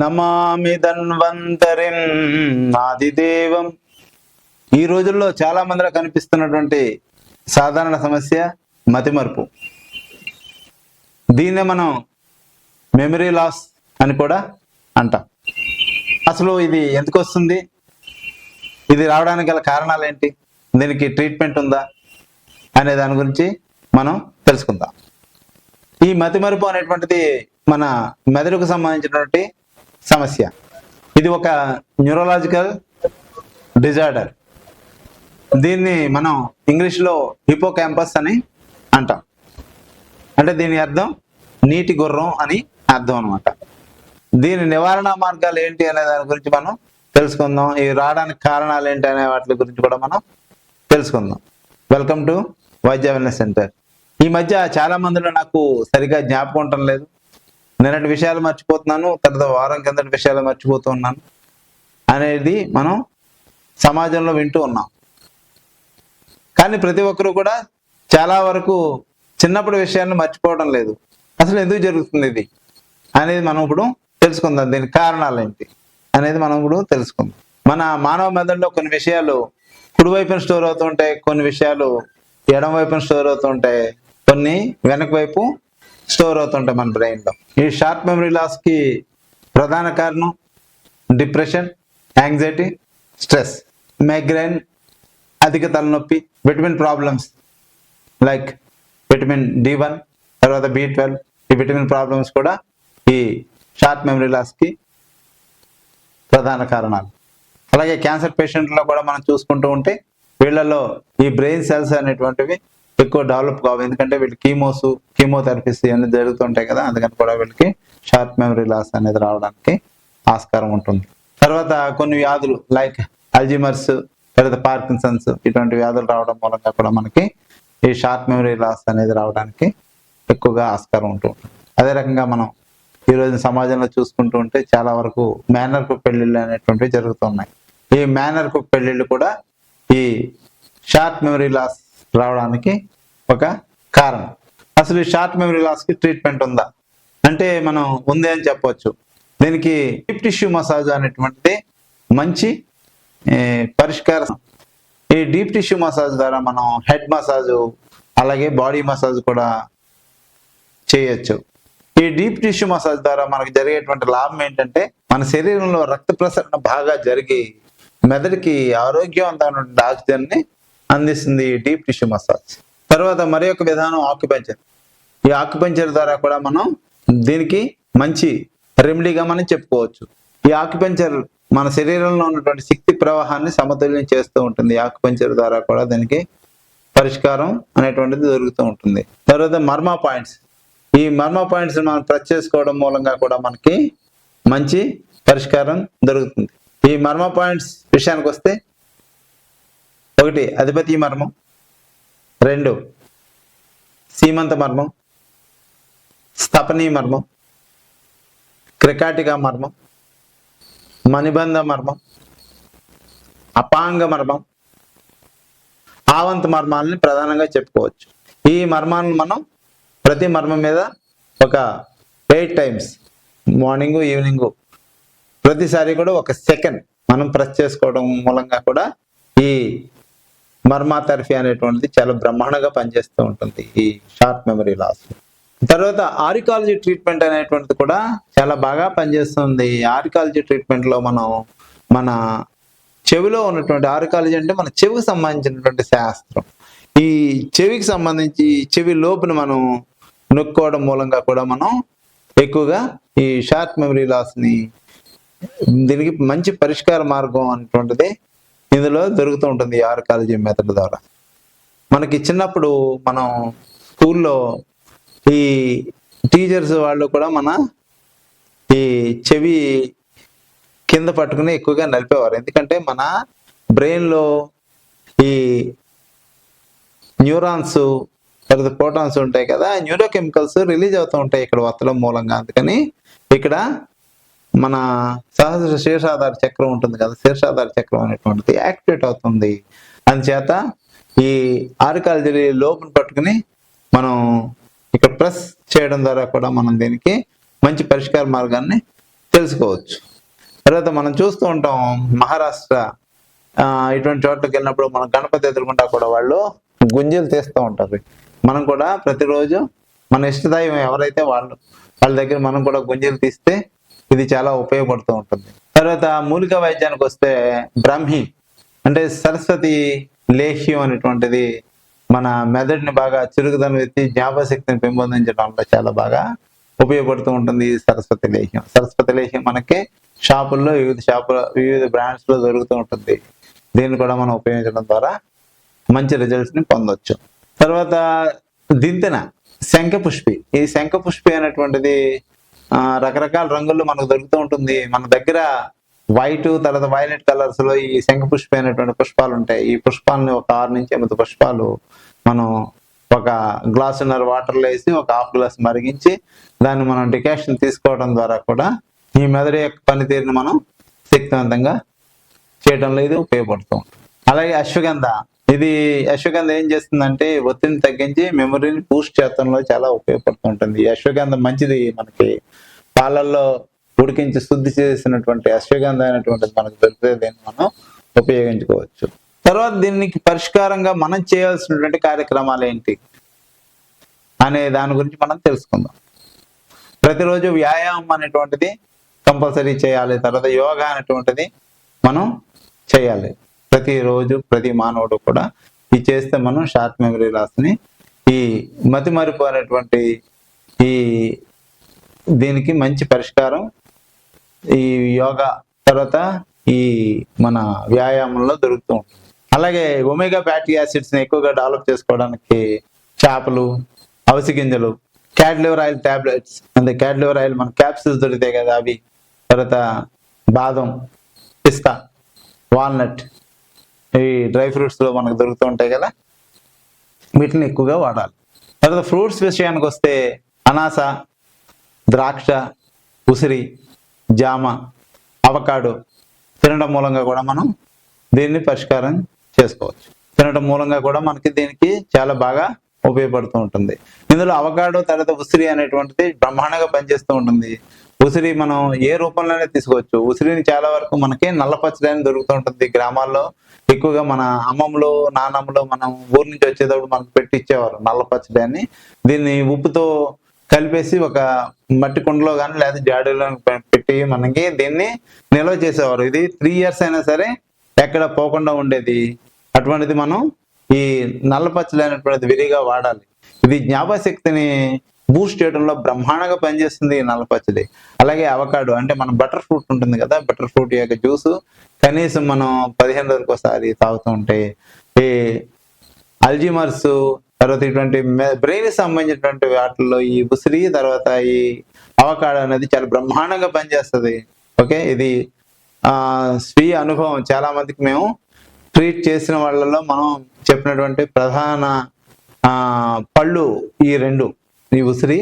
నమామి ధన్వంతరిం ఆదిదేవం. ఈ రోజుల్లో చాలా మందిలో కనిపిస్తున్నటువంటి సాధారణ సమస్య మతిమరుపు. దీన్నే మనం మెమరీ లాస్ అని కూడా అంటాం. అసలు ఇది ఎందుకు వస్తుంది? ఇది రావడానికి గల కారణాలు ఏంటి? దీనికి ట్రీట్మెంట్ ఉందా? అనే దాని గురించి మనం తెలుసుకుందాం. ఈ మతిమరుపు అనేటువంటిది మన మెదడుకు సంబంధించినటువంటి సమస్య. ఇది ఒక న్యూరలాజికల్ డిజార్డర్. దీన్ని మనం ఇంగ్లీష్లో హిపో క్యాంపస్ అని అంటాం. అంటే దీని అర్థం నీటి గుర్రం అని అర్థం అనమాట దీని నివారణ మార్గాలు ఏంటి అనే దాని గురించి మనం తెలుసుకుందాం. ఇవి రావడానికి కారణాలు ఏంటి అనే వాటి గురించి కూడా మనం తెలుసుకుందాం. Welcome to Vaidya wellness centre. ఈ మధ్య చాలా మందిలో నాకు సరిగా జ్ఞాపకం ఉండటం లేదు. నిన్నటి విషయాలు మర్చిపోతున్నాను తర్వాత వారం కిందటి విషయాలు మర్చిపోతూ ఉన్నాను అనేది మనం సమాజంలో వింటూ ఉన్నాం. కానీ ప్రతి ఒక్కరూ కూడా చాలా వరకు చిన్నప్పుడు విషయాన్ని మర్చిపోవడం లేదు. అసలు ఎందుకు జరుగుతుంది ఇది అనేది మనం ఇప్పుడు తెలుసుకుందాం. దీని కారణాలు ఏంటి అనేది మనం ఇప్పుడు తెలుసుకుందాం. మన మానవ మెదడులో కొన్ని విషయాలు కుడివైపున స్టోర్ అవుతుంటాయి కొన్ని విషయాలు ఎడం వైపున స్టోర్ అవుతుంటాయి కొన్ని వెనక వైపు స్టోర్ అవుతుంటాయి మన బ్రెయిన్లో. ఈ షార్ట్ మెమరీ లాస్కి ప్రధాన కారణం డిప్రెషన్ యాంగ్జైటీ స్ట్రెస్ మైగ్రైన్ అధిక తలనొప్పి vitamin problems like vitamin D one తర్వాత బి ట్వెల్వ్ ఈ విటమిన్ ప్రాబ్లమ్స్ కూడా ఈ షార్ట్ మెమరీ లాస్కి ప్రధాన కారణాలు. అలాగే క్యాన్సర్ పేషెంట్లో కూడా మనం చూసుకుంటూ ఉంటే వీళ్ళలో ఈ బ్రెయిన్ సెల్స్ అనేటువంటివి ఎక్కువ డెవలప్ కావు. ఎందుకంటే వీళ్ళు కీమోస్ కీమోథెరపీస్ ఇవన్నీ జరుగుతుంటాయి కదా అందుకని కూడా వీళ్ళకి షార్ట్ మెమరీ లాస్ అనేది రావడానికి ఆస్కారం ఉంటుంది. తర్వాత కొన్ని వ్యాధులు లైక్ అల్జిమర్స్ తర్వాత పార్కిన్సన్స్ ఇటువంటి వ్యాధులు రావడం మూలంగా కూడా మనకి ఈ షార్ట్ మెమరీ లాస్ అనేది రావడానికి ఎక్కువగా ఆస్కారం ఉంటూ ఉంటుంది. అదే రకంగా మనం ఈ రోజు సమాజంలో చూసుకుంటూ ఉంటే చాలా వరకు మేనర్కు పెళ్ళిళ్ళు అనేటువంటివి జరుగుతున్నాయి ఈ మేనర్కు పెళ్ళిళ్ళు కూడా ఈ షార్ట్ మెమరీ లాస్ రావడానికి ఒక కారణం. అసలు ఈ షార్ట్ మెమరీ లాస్కి ట్రీట్మెంట్ ఉందా? అంటే మనం ఉంది అని చెప్పవచ్చు దీనికి డీప్ టిష్యూ మసాజ్ అనేటువంటిది మంచి పరిష్కారం ఈ డీప్ టిష్యూ మసాజ్ ద్వారా మనం హెడ్ మసాజ్ అలాగే బాడీ మసాజ్ కూడా చేయొచ్చు. ఈ డీప్ టిష్యూ మసాజ్ ద్వారా మనకు జరిగేటువంటి లాభం ఏంటంటే మన శరీరంలో రక్త ప్రసరణ బాగా జరిగి మెదడుకి ఆరోగ్యవంతమైనటువంటి ఆక్సిజన్ని అందిస్తుంది ఈ డీప్ టిష్యూ మసాజ్. తర్వాత మరి ఒక విధానం ఆక్యుపెంచర్. ఈ ఆక్యుపెంచర్ ద్వారా కూడా మనం దీనికి మంచి రెమెడీగా మనం చెప్పుకోవచ్చు. ఈ ఆక్యుపెంచర్ మన శరీరంలో ఉన్నటువంటి శక్తి ప్రవాహాన్ని సమతుల్యం చేస్తూ ఉంటుంది. ఈ ఆక్యుపెంచర్ ద్వారా కూడా దీనికి పరిష్కారం అనేటువంటిది దొరుకుతూ ఉంటుంది. తర్వాత మర్మ పాయింట్స్. ఈ మర్మ పాయింట్స్ మనం టచ్ చేసుకోవడం మూలంగా కూడా మనకి మంచి పరిష్కారం దొరుకుతుంది. ఈ మర్మ పాయింట్స్ విషయానికి వస్తే ఒకటి అధిపతి మర్మం. రెండు సీమంత మర్మం. స్తపనీ మర్మం. క్రికాటిక మర్మం. మణిబంధ మర్మం. అపాంగ మర్మం. ఆవంత మర్మాలని ప్రధానంగా చెప్పుకోవచ్చు. ఈ మర్మాలను మనం ప్రతి మర్మం మీద ఒక ఎయిట్ టైమ్స్ మార్నింగ్ ఈవినింగ్ ప్రతిసారి కూడా ఒక సెకండ్ మనం ప్రెస్ చేసుకోవడం మూలంగా కూడా ఈ మర్మా అనేటువంటిది చాలా బ్రహ్మాండంగా పనిచేస్తూ ఉంటుంది ఈ షార్ట్ మెమరీ లాస్. తర్వాత ఆరికాలజీ ట్రీట్మెంట్ అనేటువంటిది కూడా చాలా బాగా పనిచేస్తుంది. ఈ ఆరికాలజీ ట్రీట్మెంట్లో మనం మన చెవిలో ఉన్నటువంటి ఆరికాలజీ అంటే మన చెవికి సంబంధించినటువంటి శాస్త్రం. ఈ చెవికి సంబంధించి చెవి లోపుని మనం నొక్కోవడం మూలంగా కూడా మనం ఎక్కువగా ఈ షార్ట్ మెమరీ లాస్ని దీనికి మంచి పరిష్కార మార్గం అనేటువంటిది ఇందులో దొరుకుతూ ఉంటుంది ఆర్కాలజీ మెథడ్ ద్వారా. మనకి చిన్నప్పుడు మనం స్కూల్లో ఈ టీచర్స్ వాళ్ళు కూడా మన ఈ చెవి కింద పట్టుకుని ఎక్కువగా నలిపేవారు. ఎందుకంటే మన బ్రెయిన్లో ఈ న్యూరాన్స్ లేదా ప్రోటాన్స్ ఉంటాయి కదా న్యూరో కెమికల్స్ రిలీజ్ అవుతూ ఉంటాయి ఇక్కడ ఒత్తడం మూలంగా. అందుకని ఇక్కడ మన సహజ శీర్షాధార చక్రం ఉంటుంది కదా శీర్షాధార చక్రం అనేటువంటిది యాక్టివేట్ అవుతుంది. అందుచేత ఈ ఆరికాలజీ లోపుని పట్టుకుని మనం ఇక్కడ ప్రెస్ చేయడం ద్వారా కూడా మనం దీనికి మంచి పరిష్కార మార్గాన్ని తెలుసుకోవచ్చు. తర్వాత మనం చూస్తూ ఉంటాం మహారాష్ట్ర ఇటువంటి చోట్లకి వెళ్ళినప్పుడు మనం గణపతి ఎదుర్కొంటా కూడా వాళ్ళు గుంజలు తీస్తూ ఉంటారు. మనం కూడా ప్రతిరోజు మన ఇష్టదైవం ఎవరైతే వాళ్ళు వాళ్ళ దగ్గర మనం కూడా గుంజలు తీస్తే ఇది చాలా ఉపయోగపడుతూ ఉంటుంది. తర్వాత మూలిక వైద్యానికి వస్తే బ్రహ్మి అంటే సరస్వతి లేహ్యం అనేటువంటిది మన మెదడుని బాగా చురుకుదనం ఎత్తి జ్ఞాపశక్తిని పెంపొందించడంలో చాలా బాగా ఉపయోగపడుతూ ఉంటుంది ఈ సరస్వతి లేహ్యం. సరస్వతి లేహ్యం మనకి షాపుల్లో వివిధ షాపుల వివిధ బ్రాండ్స్లో దొరుకుతూ ఉంటుంది. దీన్ని కూడా మనం ఉపయోగించడం ద్వారా మంచి రిజల్ట్స్ని పొందొచ్చు. తర్వాత దింతెన శంఖపుష్పి. ఈ శంఖపుష్పి అనేటువంటిది రకరకాల రంగుల్లో మనకు దొరుకుతూ ఉంటుంది. మన దగ్గర వైట్ తర్వాత వైలెట్ కలర్స్లో ఈ శంఖపుష్పి అయినటువంటి పుష్పాలు ఉంటాయి. ఈ పుష్పాలని ఒక ఆరు నుంచి ఎనిమిది పుష్పాలు మనం ఒక గ్లాసున్నర వాటర్లో వేసి ఒక హాఫ్ గ్లాస్ మరిగించి దాన్ని మనం డికాషన్ తీసుకోవడం ద్వారా కూడా ఈ మెదడు యొక్క పనితీరుని మనం శక్తివంతంగా చేయడంలో ఇది ఉపయోగపడుతూ ఉంటుంది. అలాగే అశ్వగంధ. ఇది అశ్వగంధ ఏం చేస్తుందంటే ఒత్తిడిని తగ్గించి మెమరీని బూస్ట్ చేతంలో చాలా ఉపయోగపడుతూ ఉంటుంది అశ్వగంధ మంచిది మనకి పాలల్లో ఉడికించి శుద్ధి చేసినటువంటి అశ్వగంధ అనేటువంటిది మనకు దొరికితే దీన్ని మనం ఉపయోగించుకోవచ్చు. తర్వాత దీనికి పరిష్కారంగా మనం చేయాల్సినటువంటి కార్యక్రమాలు ఏంటి? అనే దాని గురించి మనం తెలుసుకుందాం. ప్రతిరోజు వ్యాయామం అనేటువంటిది కంపల్సరీ చేయాలి. తర్వాత యోగా అనేటువంటిది మనం చేయాలి. ప్రతిరోజు ప్రతి మానవుడు కూడా ఇది చేస్తే మనం షార్ట్ మెమరీ లాస్ని ఈ మతి మరుపు అనేటువంటి ఈ దీనికి మంచి పరిష్కారం ఈ యోగా తర్వాత ఈ మన వ్యాయామంలో దొరుకుతూ ఉంటుంది. అలాగే ఒమేగా ఫ్యాటీ యాసిడ్స్ని ఎక్కువగా డెవలప్ చేసుకోవడానికి చేపలు అవసి గింజలు క్యాడ్లివర్ ఆయిల్ టాబ్లెట్స్ అంటే క్యాడ్లివర్ ఆయిల్ మన క్యాప్సిల్స్ దొరుకుతాయి కదా అవి తర్వాత బాదం పిస్తా వాల్నట్ ఈ డ్రై ఫ్రూట్స్లో మనకు దొరుకుతూ ఉంటాయి కదా? వీటిని ఎక్కువగా వాడాలి. తర్వాత ఫ్రూట్స్ విషయానికి వస్తే అనాస ద్రాక్ష ఉసిరి జామ అవకాడో తినడం మూలంగా కూడా మనం దీన్ని పరిష్కారం చేసుకోవచ్చు. తినడం మూలంగా కూడా మనకి దీనికి చాలా బాగా ఉపయోగపడుతూ ఉంటుంది. ఇందులో అవకాడో తర్వాత ఉసిరి అనేటువంటిది బ్రహ్మాండంగా పనిచేస్తూ ఉంటుంది. ఉసిరి మనం ఏ రూపంలోనే తీసుకోవచ్చు. ఉసిరిని చాలా వరకు మనకి నల్ల పచ్చడి అని దొరుకుతూ ఉంటుంది గ్రామాల్లో. ఎక్కువగా మన అమ్మమ్మలు నానమ్మలు మనం ఊరు నుంచి వచ్చేటప్పుడు మనకు పెట్టిచ్చేవారు నల్ల పచ్చడి అని దీన్ని ఉప్పుతో కలిపేసి ఒక మట్టి కుండలో కానీ లేదా జాడీలో పెట్టి మనకి దీన్ని నిల్వ చేసేవారు. ఇది త్రీ ఇయర్స్ అయినా సరే ఎక్కడ పోకుండా ఉండేది. అటువంటిది మనం ఈ నల్ల పచ్చడి అనేటువంటిది విరిగా వాడాలి. ఇది జ్ఞాపశక్తిని బూస్ట్ చేయడంలో బ్రహ్మాండంగా పనిచేస్తుంది ఈ నల్లపచ్చడి. అలాగే అవకాడో అంటే మన బటర్ ఫ్రూట్ ఉంటుంది కదా బటర్ ఫ్రూట్ యొక్క జ్యూస్ కనీసం మనం పదిహేను రోజులకు ఒకసారి తాగుతూ ఉంటే ఈ అల్జీమర్స్ తర్వాత ఇటువంటి బ్రెయిన్ సంబంధించినటువంటి వాటిల్లో ఈ ఉసిరి తర్వాత ఈ అవకాడో అనేది చాలా బ్రహ్మాండంగా పనిచేస్తుంది. ఓకే? ఇది ఆ స్వీయ అనుభవం. చాలా మందికి మేము ట్రీట్ చేసిన వాళ్ళలో మనం చెప్పినటువంటి ప్రధాన ఆ పళ్ళు ఈ రెండు. ఈ ఉసిరి.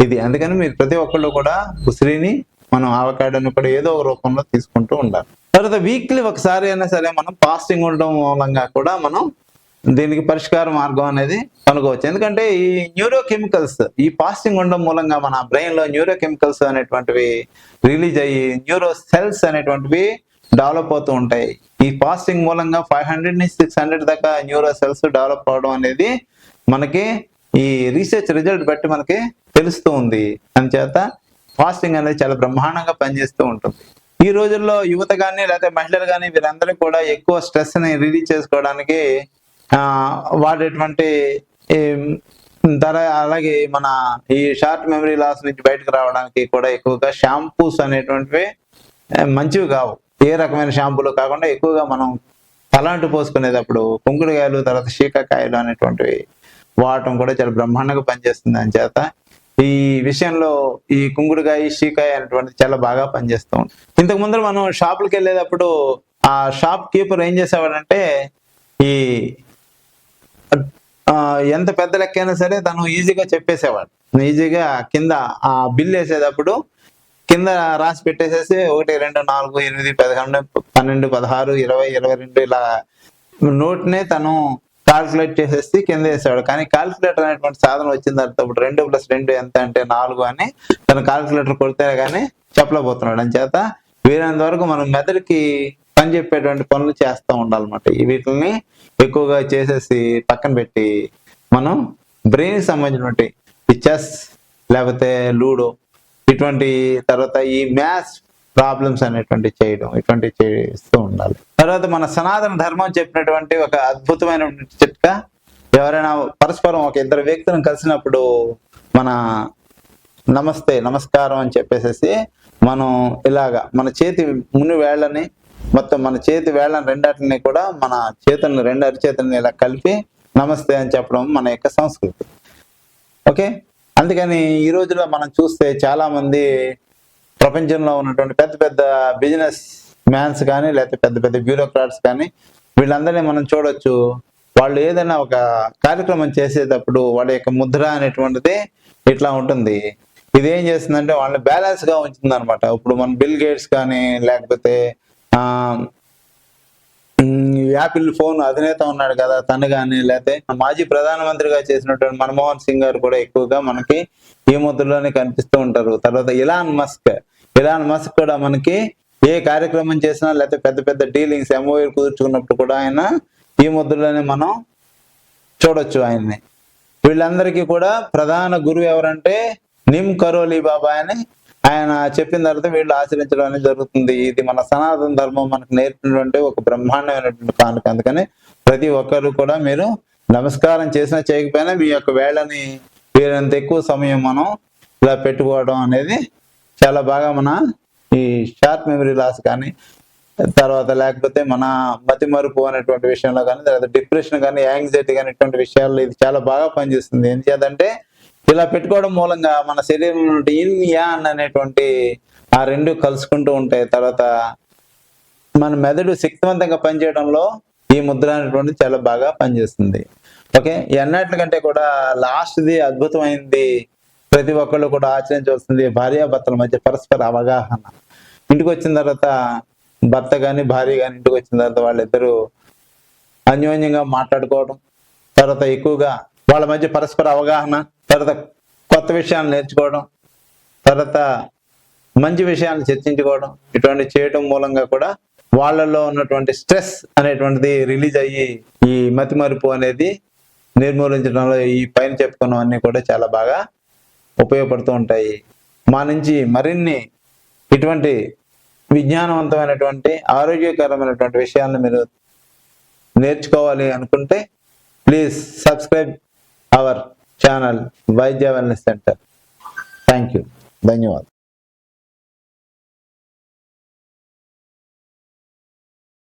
ఇది అందుకని మీరు ప్రతి ఒక్కళ్ళు కూడా ఉసిరిని మనం ఆవకాడని కూడా ఏదో ఒక రూపంలో తీసుకుంటూ ఉండాలి. తర్వాత వీక్లీ ఒకసారి అయినా సరే మనం ఫాస్టింగ్ ఉండడం మూలంగా కూడా మనం దీనికి పరిష్కార మార్గం అనేది కనుకోవచ్చు ఎందుకంటే ఈ న్యూరో కెమికల్స్ ఈ ఫాస్టింగ్ ఉండడం మూలంగా మన బ్రెయిన్లో న్యూరో కెమికల్స్ అనేటువంటివి రిలీజ్ అయ్యి న్యూరో సెల్స్ అనేటువంటివి డెవలప్ అవుతూ ఉంటాయి. ఈ ఫాస్టింగ్ మూలంగా ఫైవ్ హండ్రెడ్ నుంచి సిక్స్ హండ్రెడ్ దాకా న్యూరో సెల్స్ డెవలప్ అవడం అనేది మనకి ఈ రీసెర్చ్ రిజల్ట్ బట్టి మనకి తెలుస్తూ ఉంది. అందుచేత ఫాస్టింగ్ అనేది చాలా బ్రహ్మాండంగా పనిచేస్తూ ఉంటుంది. ఈ రోజుల్లో యువత కానీ లేకపోతే మహిళలు కానీ వీరందరూ కూడా ఎక్కువ స్ట్రెస్ని రిలీజ్ చేసుకోవడానికి ఆ వాడేటువంటి ధర అలాగే మన ఈ షార్ట్ మెమరీ లాస్ నుంచి బయటకు రావడానికి కూడా ఎక్కువగా షాంపూస్ అనేటువంటివి మంచివి కావు. ఏ రకమైన షాంపూలు కాకుండా ఎక్కువగా మనం తలాంటి పోసుకునేటప్పుడు కుంకుడుకాయలు తర్వాత శీకాకాయలు అనేటువంటివి వాడటం కూడా చాలా బ్రహ్మాండంగా పనిచేస్తుంది అని చేత. ఈ విషయంలో ఈ కుంగుడుకాయ షీకాయ అనేటువంటిది చాలా బాగా పనిచేస్తూ ఉంటుంది ఇంతకు ముందర మనం షాపులకు వెళ్ళేటప్పుడు ఆ షాప్ కీపర్ ఏం చేసేవాడంటే ఈ ఎంత పెద్ద లెక్క అయినా సరే తను ఈజీగా చెప్పేసేవాడు. ఈజీగా కింద ఆ బిల్ వేసేటప్పుడు కింద రాసి పెట్టేసేసి ఒకటి రెండు నాలుగు ఎనిమిది పదకొండు పన్నెండు పదహారు ఇరవై ఇరవై రెండు ఇలా నోట్నే తను కాల్కులేట్ చేసేసి కింద వేసాడు కానీ కాల్కులేటర్ అనేటువంటి సాధనం వచ్చిన తర్వాత ఇప్పుడు రెండు ప్లస్ రెండు ఎంత అంటే నాలుగు అని తను కాల్కులేటర్ కొడితే కానీ చెప్పలేకపోతున్నాడు. అని చేత వీరైనంత వరకు మనం మెదడుకి పని చెప్పేటువంటి పనులు చేస్తూ ఉండాలన్నమాట. వీటిని ఎక్కువగా చేసేసి పక్కన పెట్టి మనం బ్రెయిన్ సంబంధించినటువంటి చెస్ లేకపోతే లూడో ఇటువంటి తర్వాత ఈ మ్యాథ్స్ ప్రాబ్లమ్స్ అనేటువంటి చేయడం ఇటువంటి చేస్తూ ఉండాలి. తర్వాత మన సనాతన ధర్మం చెప్పినటువంటి ఒక అద్భుతమైన చిట్కా ఎవరైనా పరస్పరం ఒక ఇద్దరు వ్యక్తులను కలిసినప్పుడు మన నమస్తే నమస్కారం అని చెప్పేసేసి మనం ఇలాగా మన చేతి ముని వేళ్ళని మొత్తం మన చేతి వేళ్ళని రెండాటిని కూడా మన చేతులను రెండు అరిచేతులను ఇలా కలిపి నమస్తే అని చెప్పడం మన యొక్క సంస్కృతి. ఓకే? అందుకని ఈ రోజుల్లో మనం చూస్తే చాలా మంది ప్రపంచంలో ఉన్నటువంటి పెద్ద పెద్ద బిజినెస్ మ్యాన్స్ కానీ లేకపోతే పెద్ద పెద్ద బ్యూరోక్రాట్స్ కానీ వీళ్ళందరినీ మనం చూడొచ్చు. వాళ్ళు ఏదైనా ఒక కార్యక్రమం చేసేటప్పుడు వాళ్ళ యొక్క ముద్ర అనేటువంటిది ఇట్లా ఉంటుంది. ఇది ఏం చేస్తుందంటే వాళ్ళని బ్యాలెన్స్గా ఉంచుతుంది అనమాట ఇప్పుడు మన బిల్ గేట్స్ కానీ లేకపోతే యాపిల్ ఫోన్ అధినేత ఉన్నాడు కదా తను కానీ లేకపోతే మాజీ ప్రధానమంత్రిగా చేసినటువంటి మన్మోహన్ సింగ్ గారు కూడా ఎక్కువగా మనకి ఈ ముద్రలోనే కనిపిస్తూ ఉంటారు. తర్వాత ఇలాన్ మస్క్ ఇలాన్ మస్క్ కూడా మనకి ఏ కార్యక్రమం చేసినా లేకపోతే పెద్ద పెద్ద డీలింగ్స్ ఎంఓఏ కుదుర్చుకున్నప్పుడు కూడా ఆయన ఈ ముద్రలోనే మనం చూడొచ్చు ఆయన్ని. వీళ్ళందరికీ కూడా ప్రధాన గురువు ఎవరంటే నిమ్ కరోలి బాబా అని ఆయన చెప్పిన తర్వాత వీళ్ళు ఆచరించడం అనేది జరుగుతుంది. ఇది మన సనాతన ధర్మం మనకు నేర్పినటువంటి ఒక బ్రహ్మాండమైనటువంటి కానుక. అందుకని ప్రతి ఒక్కరు కూడా మీరు నమస్కారం చేసినా చేయకపోయినా మీ యొక్క వేళని వీరంత ఎక్కువ సమయం మనం ఇలా పెట్టుకోవడం అనేది చాలా బాగా మన ఈ షార్ట్ మెమరీ లాస్ కానీ తర్వాత లేకపోతే మన మతి మరుపు అనేటువంటి విషయంలో కానీ తర్వాత డిప్రెషన్ కానీ యాంగ్జైటీ కానీ ఇటువంటి విషయాల్లో ఇది చాలా బాగా పనిచేస్తుంది. ఏం చేద్దంటే ఇలా పెట్టుకోవడం మూలంగా మన శరీరం నుండి ఇన్ యాన్ అనేటువంటి ఆ రెండు కలుసుకుంటూ ఉంటాయి తర్వాత మన మెదడు శక్తివంతంగా పనిచేయడంలో ఈ ముద్ర అనేటువంటి చాలా బాగా పనిచేస్తుంది. ఓకే? ఈ అన్నిటికంటే కూడా లాస్ట్ది అద్భుతమైంది. ప్రతి ఒక్కళ్ళు కూడా ఆచరించవలసింది భార్యాభర్తల మధ్య పరస్పర అవగాహన. ఇంటికి వచ్చిన తర్వాత భర్త కానీ భార్య కానీ ఇంటికి వచ్చిన తర్వాత వాళ్ళిద్దరూ అన్యోన్యంగా మాట్లాడుకోవడం తర్వాత ఎక్కువగా వాళ్ళ మధ్య పరస్పర అవగాహన తర్వాత కొత్త విషయాలు నేర్చుకోవడం తర్వాత మంచి విషయాలను చర్చించుకోవడం ఇటువంటి చేయడం మూలంగా కూడా వాళ్ళలో ఉన్నటువంటి స్ట్రెస్ అనేటువంటిది రిలీజ్ అయ్యి ఈ మతిమరుపు అనేది నిర్మూలించడంలో ఈ పైన చెప్పుకున్నవన్నీ కూడా చాలా బాగా ఉపయోగపడుతూ ఉంటాయి. మా నుంచి మరిన్ని ఇటువంటి విజ్ఞానవంతమైనటువంటి ఆరోగ్యకరమైనటువంటి విషయాలను మీరు నేర్చుకోవాలి అనుకుంటే please subscribe our channel Vaidya wellness centre thank you ధన్యవాదాలు